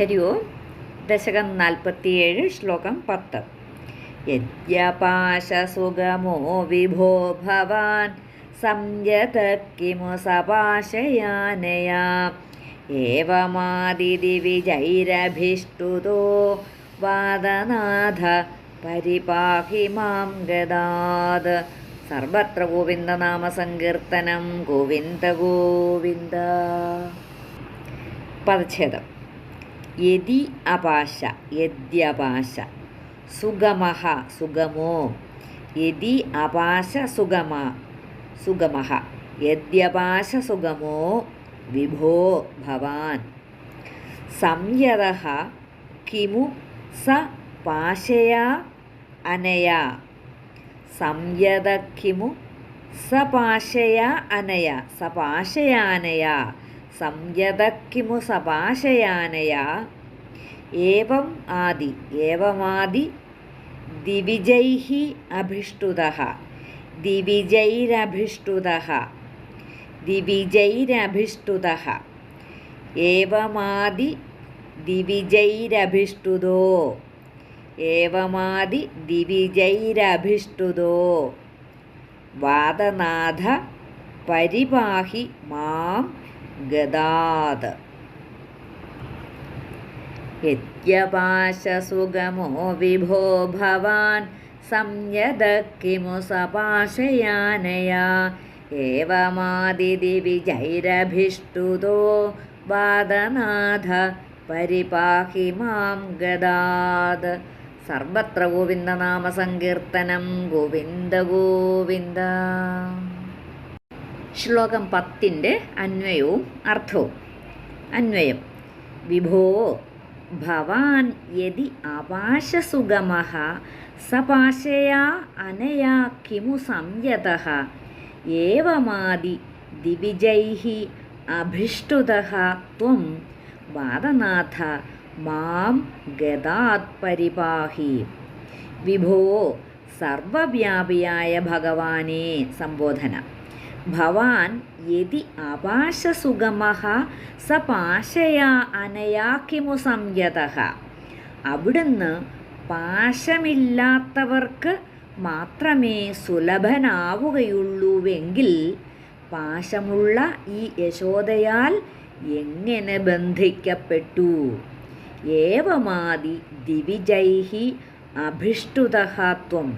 ഹരി ഓം ദശകം നാൽപ്പത്തിയേഴ് ശ്ലോകം പത്ത്. യജ്ഞപാശസുഗമോ വിഭോ ഭവാൻ സംയത കിമു സപാശയാനയാ. ഏവമാദിതി വിജൈരഭിഷ്ടുതോ വാദനാഥ പരിപാഹി മാം ഗദാത് സർവത്ര ഗോവിന്ദനാമസങ്കീർത്തനം ഗോവിന്ദ ഗോവിന്ദ. പദച്ഛേദം. യതി അപാശ യദ്യപാശ. സുഗമഹ സുഗമോ. യതി അപാശ സുഗമ സുഗമഹ. യദ്യപാശ സുഗമോ വിഭോ ഭവാൻ. സംയത കിമു സ പാശയാ അനയാ. സംയത കിമു സ പാശയാ അനയാ. സ പാശയാനയാ സംയത കിമു സപാശയാനയാ ഏവം ആദി ഏവമാദി ദിവിജൈഹി അഭിഷ്ടുത ദിവിജൈരഭിഷ്ടുത ദിവിജൈരഭിഷ്ടുത. ഏവമാദി ദിവിജൈരഭിഷ്ടുതോ ഏവമാദി ദിവിജൈരഭിഷ്ടുതോ. വാദനാഥ പരിപാഹി മാം ഗദാത് യജ്ഞപാശസുഗമോ വിഭോ ഭവാൻ സംയത കിമു സപാശയാനയാ. ഏവമാതിഥി വിജൈരഭിഷ്ടുതോ വാദനാഥ പരിപാഹി മാം ഗദാത്. സർവത്ര ഗോവിന്ദനാമസങ്കീർത്തനം ഗോവിന്ദ ഗോവിന്ദ. ശ്ലോകം പത്തിന്റെ അന്വയവും അർത്ഥവും. അന്വയം. വിഭോ ഭവാൻ യതി അപാശസുഗമഃ സപാശയാ അനയാ കിമു സംയതഃ एवमादि അഭിഷ്ടുതഃ ത്വം വാദനാഥ മാം ഗദാത് പരിപാഹി. വിഭോ സർവവ്യാപിയായ ഭഗവാനെ സംബോധന. ഭവാൻ യതി അപാശസുഗമഃ സ പാശയാ അനയാ കിമു സംയതഃ അവിടുന്ന് പാശമില്ലാത്തവർക്ക് മാത്രമേ സുലഭനാവുകയുള്ളൂവെങ്കിൽ പാശമുള്ള ഈ യശോദയാൽ എങ്ങനെ ബന്ധിക്കപ്പെട്ടു? ഏവമാതി ദിവിജൈഹി അഭിഷ്ടുതഹത്വം.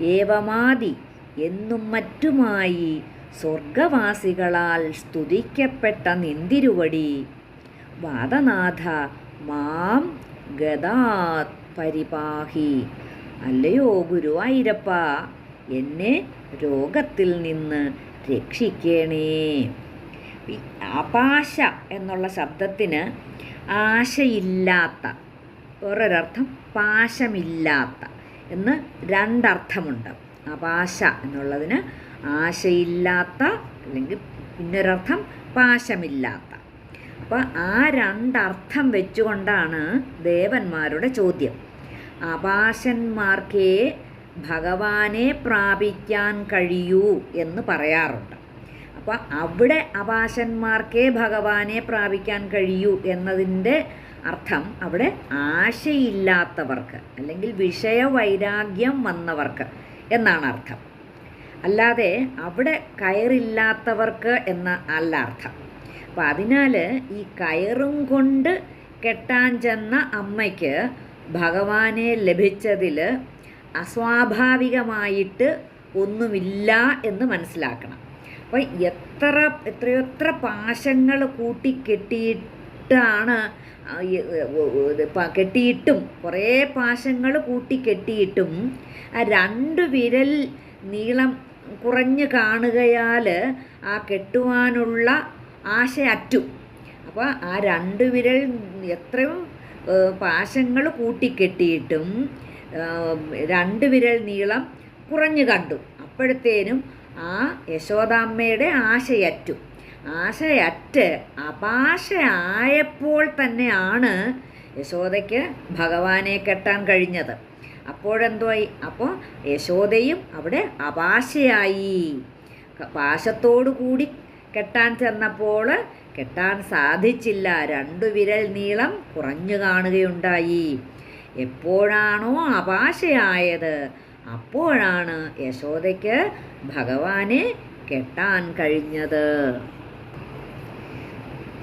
ഏവമാതി എന്നും മറ്റുമായി സ്വർഗവാസികളാൽ സ്തുതിക്കപ്പെട്ട നിന്തിരുവടി. വാദനാഥ മാം ഗദാത് പരിപാഹി. അല്ലയോ ഗുരുവായൂരപ്പ എന്നെ രോഗത്തിൽ നിന്ന് രക്ഷിക്കണേ. അപാശ എന്നുള്ള ശബ്ദത്തിന് ആശയില്ലാത്ത വേറൊരർത്ഥം പാശമില്ലാത്ത എന്ന് രണ്ടർത്ഥമുണ്ട്. ആപാശ എന്നുള്ളതിന് ആശയില്ലാത്ത അല്ലെങ്കിൽ പിന്നൊരർത്ഥം പാശമില്ലാത്ത. അപ്പോൾ ആ രണ്ടർത്ഥം വെച്ചുകൊണ്ടാണ് ദേവന്മാരുടെ ചോദ്യം. അപാശന്മാർക്കേ ഭഗവാനെ പ്രാപിക്കാൻ കഴിയൂ എന്ന് പറയാറുണ്ട്. അപ്പോൾ അവിടെ അപാശന്മാർക്കേ ഭഗവാനെ പ്രാപിക്കാൻ കഴിയൂ എന്നതിന്റെ അർത്ഥം അവിടെ ആശയില്ലാത്തവർക്ക് അല്ലെങ്കിൽ വിഷയവൈരാഗ്യം വന്നവർക്ക് എന്നാണ് അർത്ഥം. അല്ലാതെ അവിടെ കയറില്ലാത്തവർക്ക് എന്ന അല്ല അർത്ഥം. അപ്പം അതിനാൽ ഈ കയറും കൊണ്ട് കെട്ടാൻ ചെന്ന അമ്മയ്ക്ക് ഭഗവാനെ ലഭിച്ചതിൽ അസ്വാഭാവികമായിട്ട് ഒന്നുമില്ല എന്ന് മനസ്സിലാക്കണം. അപ്പോൾ എത്ര എത്രയെത്ര പാശങ്ങൾ കൂട്ടിക്കെട്ടിയിട്ടാണ് കെട്ടിയിട്ടും കുറേ പാശങ്ങൾ കൂട്ടിക്കെട്ടിയിട്ടും ആ രണ്ട് വിരൽ നീളം കുറഞ്ഞു കാണുകയാൽ ആ കെട്ടുവാനുള്ള ആശ അറ്റു അപ്പോൾ ആ രണ്ട് വിരൽ എത്രയും പാശങ്ങൾ കൂട്ടിക്കെട്ടിയിട്ടും രണ്ട് വിരൽ നീളം കുറഞ്ഞു കണ്ടു. അപ്പോഴത്തേനും ആ യശോദാമ്മയുടെ ആശയറ്റു. ആശയറ്റ് അപാശ ആയപ്പോൾ തന്നെയാണ് യശോദയ്ക്ക് ഭഗവാനെ കെട്ടാൻ കഴിഞ്ഞത്. അപ്പോഴെന്തോയി അപ്പോൾ യശോദയും അവിടെ അപാശയായി. പാശത്തോടു കൂടി കെട്ടാൻ ചെന്നപ്പോൾ കെട്ടാൻ സാധിച്ചില്ല. രണ്ടു വിരൽ നീളം കുറഞ്ഞു കാണുകയുണ്ടായി. എപ്പോഴാണോ അപാശയായത്? അപ്പോഴാണ് യശോദയ്ക്ക് ഭഗവാനെ കെട്ടാൻ കഴിഞ്ഞത്.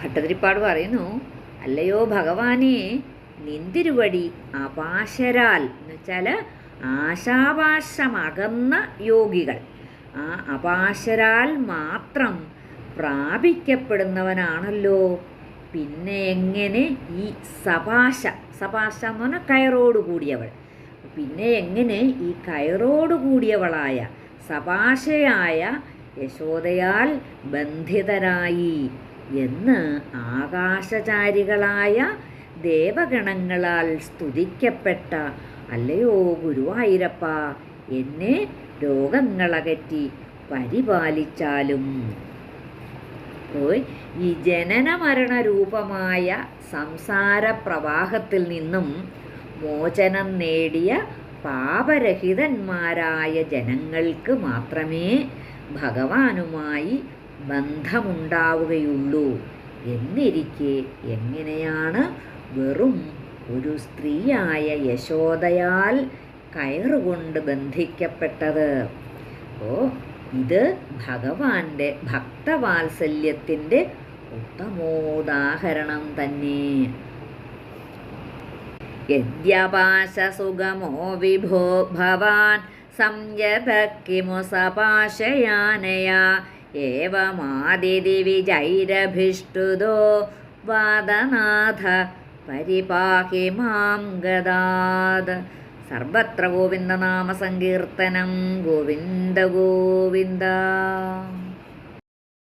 ഭട്ടതിരിപ്പാട് പറയുന്നു അല്ലയോ ഭഗവാനെ നിന്തിരുവടി അപാശരാൽ എന്ന് വെച്ചാൽ ആശാപാശമകന്ന യോഗികൾ. ആ അപാശരാൽ മാത്രം പ്രാപിക്കപ്പെടുന്നവനാണല്ലോ. പിന്നെ എങ്ങനെ ഈ സപാശ സപാശ എന്ന് പറഞ്ഞാൽ കയറോട് കൂടിയവൾ. പിന്നെ എങ്ങനെ ഈ കയറോട് കൂടിയവളായ സപാശയായ യശോദയാൽ ബന്ധിതരായി എന്ന് ആകാശചാരികളായ ദേവഗണങ്ങളാൽ സ്തുതിക്കപ്പെട്ട അല്ലയോ ഗുരുവായൂരപ്പ എന്നെ രോഗങ്ങളകറ്റി പരിപാലിച്ചാലും. ഈ ജനന മരണ രൂപമായ സംസാര പ്രവാഹത്തിൽ നിന്നും മോചനം നേടിയ പാപരഹിതന്മാരായ ജനങ്ങൾക്ക് മാത്രമേ ഭഗവാനുമായി ബന്ധമുണ്ടാവുകയുള്ളൂ. എന്നിരിക്കെ എങ്ങനെയാണ് വെറും ഒരു സ്ത്രീയായ യശോദയാൽ കയറുകൊണ്ട് ബന്ധിക്കപ്പെട്ടത്. ഓ ഇത് ഭഗവാന്റെ ഭക്തവാത്സല്യത്തിന്റെ ഉത്തമോദാഹരണം തന്നെ. യദ്യപാശസുഗമോ വിഭോ ഭവാൻ സംയത കിമു സപാശയാനയാ വിജൈരഭിഷ്ടുതോ വാദനാഥ പരിപാഹി മാം ഗദാത് സർവത്ര ഗോവിന്ദനാമസങ്കീർത്തനം ഗോവിന്ദ ഗോവിന്ദ.